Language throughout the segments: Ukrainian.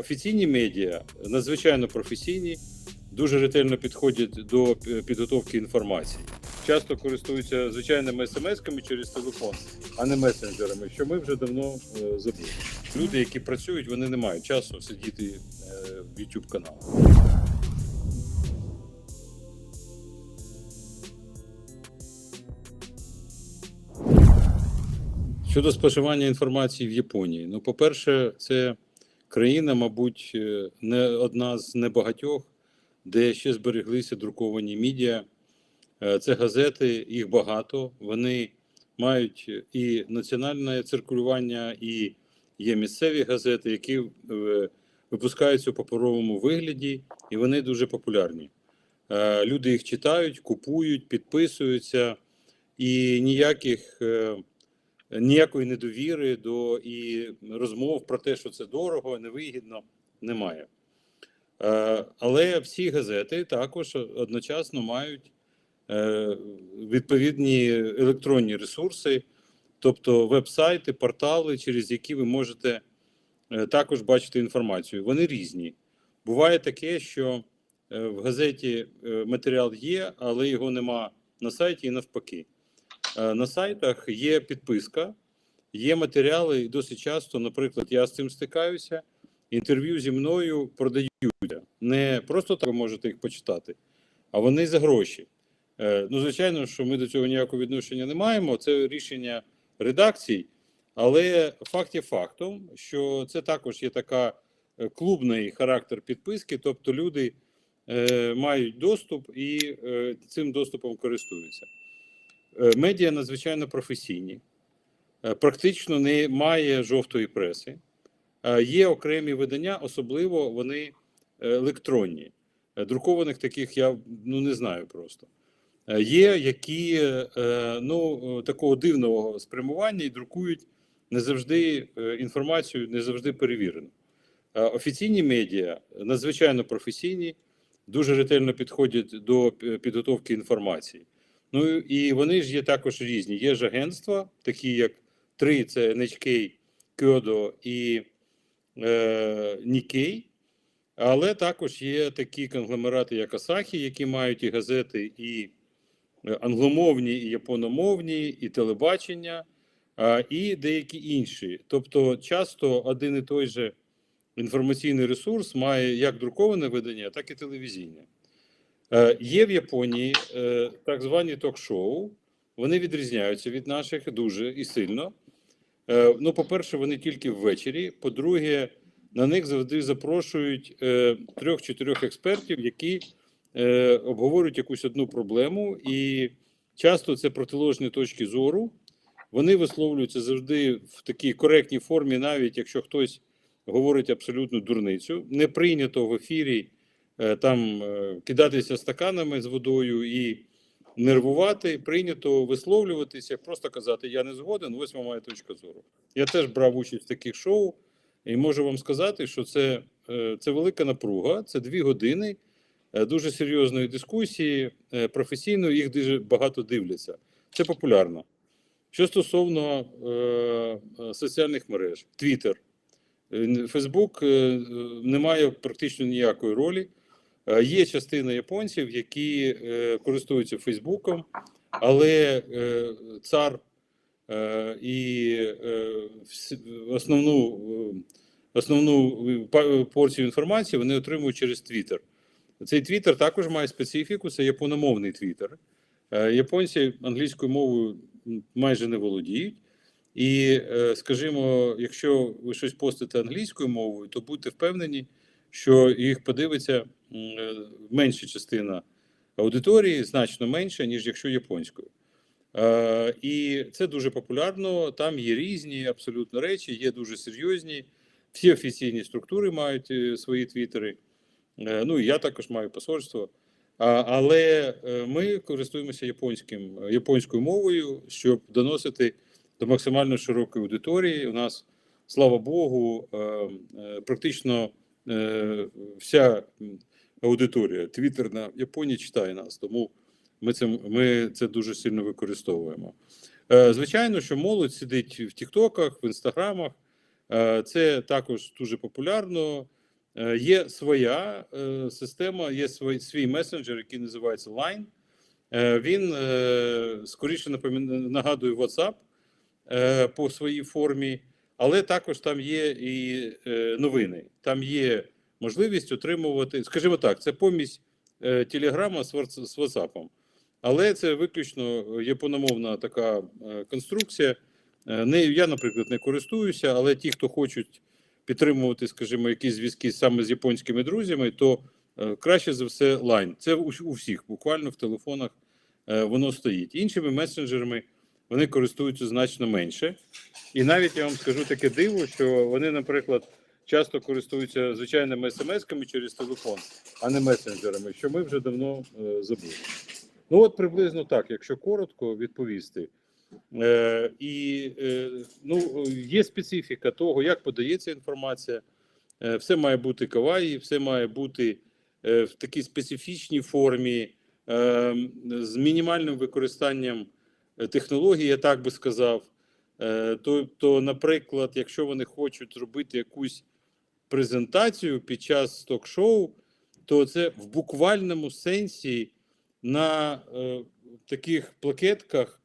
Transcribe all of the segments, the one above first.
Офіційні медіа надзвичайно професійні, дуже ретельно підходять до підготовки інформації. Часто користуються звичайними смс-ками через телефон, а не месенджерами, що ми вже давно е, забули. Люди, які працюють, вони не мають часу сидіти е, в YouTube каналах. Щодо споживання інформації в Японії, ну, по-перше, це країна, мабуть, е, не одна з небагатьох, де ще збереглися друковані медіа. Е, Це газети, їх багато. Вони мають і національне циркулювання, і є місцеві газети, які е, випускаються у паперовому вигляді, і вони дуже популярні. Е, Люди їх читають, купують, підписуються, і ніяких. Ніякої недовіри до і розмов про те, що це дорого, невигідно, немає. Е, Але всі газети також одночасно мають е, відповідні електронні ресурси, тобто веб-сайти, портали, через які ви можете е, також бачити інформацію. Вони різні. Буває таке, що в газеті матеріал є, але його нема на сайті і навпаки. Е, На сайтах є підписка, є матеріали, і досить часто, наприклад, я з цим стикаюся. Інтерв'ю зі мною продаються. Не просто так ви можете їх почитати, а вони за гроші. Е, Ну, звичайно, що ми до цього ніякого відношення не маємо. Це рішення редакцій, але факт є фактом, що це також є така е, клубний характер підписки, тобто люди е, мають доступ і е, цим доступом користуються. Е, Медіа надзвичайно професійні, Е, практично немає жовтої преси. Е, Є окремі видання, особливо вони електронні. Друкованих таких я ну, не знаю просто. Є, які ну, такого дивного спрямування і друкують не завжди інформацію, не завжди перевірену. Е, Офіційні медіа надзвичайно професійні, дуже ретельно підходять до підготовки інформації. Ну і вони ж є також різні. Є ж агентства, такі як три: це NHK, Kyodo і е, Nikkei. Але також є такі конгломерати, як Asahi, які мають і газети, і е, англомовні, і япономовні, і телебачення, і деякі інші. Тобто, часто один і той же інформаційний ресурс має як друковане видання, так і телевізійне. Е, Є в Японії е, так звані ток-шоу. Вони відрізняються від наших дуже і сильно. Е, Ну, по-перше, вони тільки ввечері. По-друге, на них завжди запрошують трьох-чотирьох експертів, які обговорюють якусь одну проблему, і часто це протиложні точки зору. Вони висловлюються завжди в такій коректній формі, навіть якщо хтось говорить абсолютну дурницю. Не прийнято в ефірі там е, кидатися стаканами з водою і нервувати. Прийнято висловлюватися, просто казати Я не згоден. Ось моя точка зору. Я теж брав участь в таких шоу, і можу вам сказати, що це, е, це велика напруга. Це дві години е, дуже серйозної дискусії, е, професійно їх дуже багато дивляться. Це популярно. Що стосовно е, е, соціальних мереж, Е, Фейсбук е, е, не має практично ніякої ролі. Е, Є частина японців, які е, користуються Фейсбуком, але е, цар е, і е, основну, е, основну е, порцію інформації вони отримують через Twitter. Цей Twitter також має специфіку, це япономовний Twitter. Е, Японці англійською мовою майже не володіють. І, скажімо, якщо ви щось постите англійською мовою, то будьте впевнені, що їх подивиться е, менша частина аудиторії, значно менша, ніж якщо японською. Е, І це дуже популярно. Там є різні абсолютно речі, є дуже серйозні. Всі офіційні структури мають е, свої твіттери. Е, Ну і я також маю посольство. А, Але е, ми користуємося японським японською мовою, щоб доносити до максимально широкої аудиторії. У нас, слава Богу, е, е, практично вся аудиторія твіттерна в Японії читає нас, тому ми це, ми це дуже сильно використовуємо. Е, Звичайно, що молодь сидить в Тіктоках, в інстаграмах. Е, Це також дуже популярно. Е, Є своя е, система, є свій, свій месенджер, який називається Line. Е, Він е, скоріше нагадує WhatsApp е, по своїй формі, але також там є і е, новини. Там є можливість отримувати, скажімо так, це помість е, Телеграма з WhatsApp. Але це виключно япономовна така е, конструкція. Е, я, наприклад, не користуюся, але ті, хто хочуть підтримувати, скажімо, якісь зв'язки саме з японськими друзями, то краще за все Line. Це у, всіх, буквально в телефонах воно стоїть. Іншими месенджерами вони користуються значно менше. І навіть я вам скажу таке диво, що вони, наприклад, часто користуються звичайними смс-ками через телефон, а не месенджерами, що ми вже давно е, забули. Ну, от приблизно так, якщо коротко відповісти. Е, і е, ну, є специфіка того, як подається інформація. Е, все має бути каваї, все має бути е, в такій специфічній формі, е, з мінімальним використанням е, технологій, я так би сказав. Е, то, то, наприклад, якщо вони хочуть зробити якусь презентацію під час ток-шоу, то це в буквальному сенсі на е, таких плакетках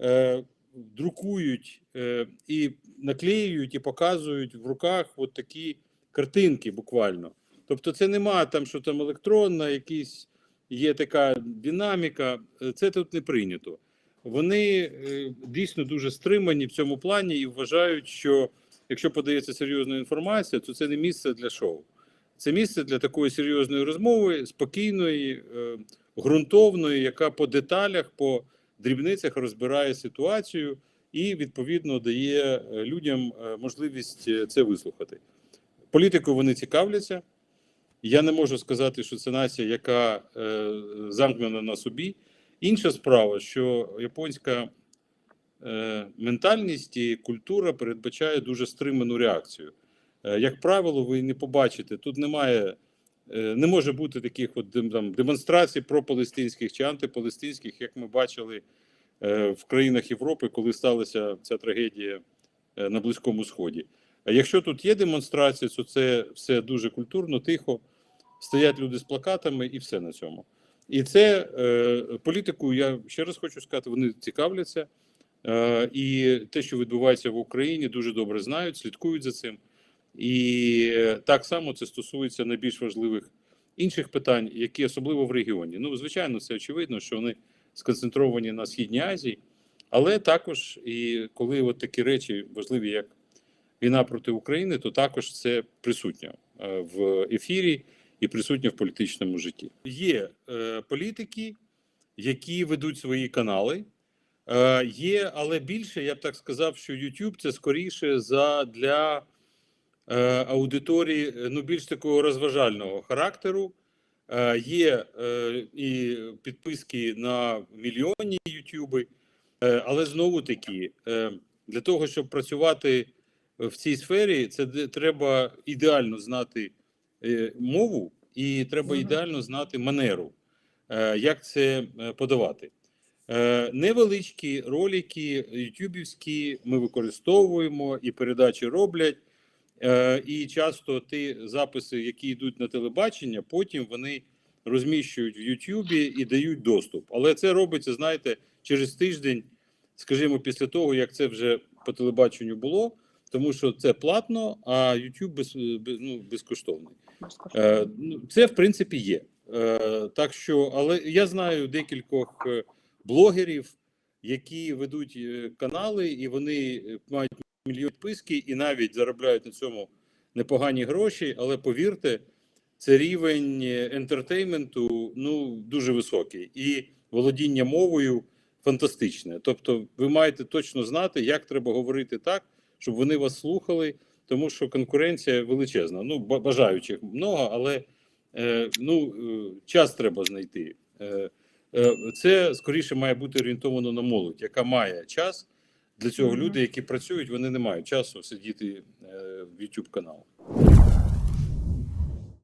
е, друкують е, і наклеюють, і показують в руках от такі картинки буквально. Тобто, це нема там, що там електронна, якісь є така динаміка. е, Це тут не прийнято. Вони е, дійсно дуже стримані в цьому плані і вважають, що якщо подається серйозна інформація, то це не місце для шоу. Це місце для такої серйозної розмови, спокійної, е, ґрунтовної, яка по деталях, по дрібницях розбирає ситуацію і відповідно дає е, людям можливість це вислухати. Політикою вони цікавляться. Я не можу сказати, що це нація, яка замкнена на собі. Інша справа, що японська е, ментальність і культура передбачає дуже стриману реакцію. Е, як правило, ви не побачите, тут немає, е, не може бути таких от там, демонстрацій пропалестинських чи антипалестинських, як ми бачили е, в країнах Європи, коли сталася ця трагедія е, на Близькому Сході. А якщо тут є демонстрація, то це все дуже культурно, тихо, стоять люди з плакатами і все на цьому. І це е, політикою, я ще раз хочу сказати, вони цікавляться. Е, і те, що відбувається в Україні, дуже добре знають, слідкують за цим. І так само це стосується найбільш важливих інших питань, які особливо в регіоні. Ну, звичайно, це очевидно, що вони сконцентровані на східній Азії, але також і коли от такі речі важливі, як війна проти України, то також це присутньо е, в ефірі і присутньо в політичному житті. Є е, політики, які ведуть свої канали. Е, є, але більше я б так сказав, що YouTube це скоріше за для е, аудиторії е, ну, більш такого розважального характеру. Е, є е, і підписки на мільйонні Ютуби, е, але знову таки, е, для того, щоб працювати в цій сфері, це треба ідеально знати мову і треба ідеально знати манеру, е, як це е, подавати. Е, Невеличкі ролики ютубівські ми використовуємо і передачі роблять. Е, І часто ті записи, які йдуть на телебачення, потім вони розміщують в Ютубі і дають доступ. Але це робиться, знаєте, через тиждень, скажімо, після того, як це вже по телебаченню було, тому що це платно, а YouTube без, без, ну, безкоштовний. Е, ну, Це в принципі є. Е, Так що, але я знаю декількох е, блогерів, які ведуть канали, і вони мають мільйон підписки і навіть заробляють на цьому непогані гроші. Але повірте, це рівень ентертейменту ну дуже високий, і володіння мовою фантастичне. Тобто, ви маєте точно знати, як треба говорити так, щоб вони вас слухали тому що конкуренція величезна. Ну, бажаючих много, але е, ну, е, час треба знайти. Е, е, це скоріше має бути орієнтовано на молодь, яка має час. Для цього Мгм. люди, які працюють, вони не мають часу сидіти е, в YouTube каналах.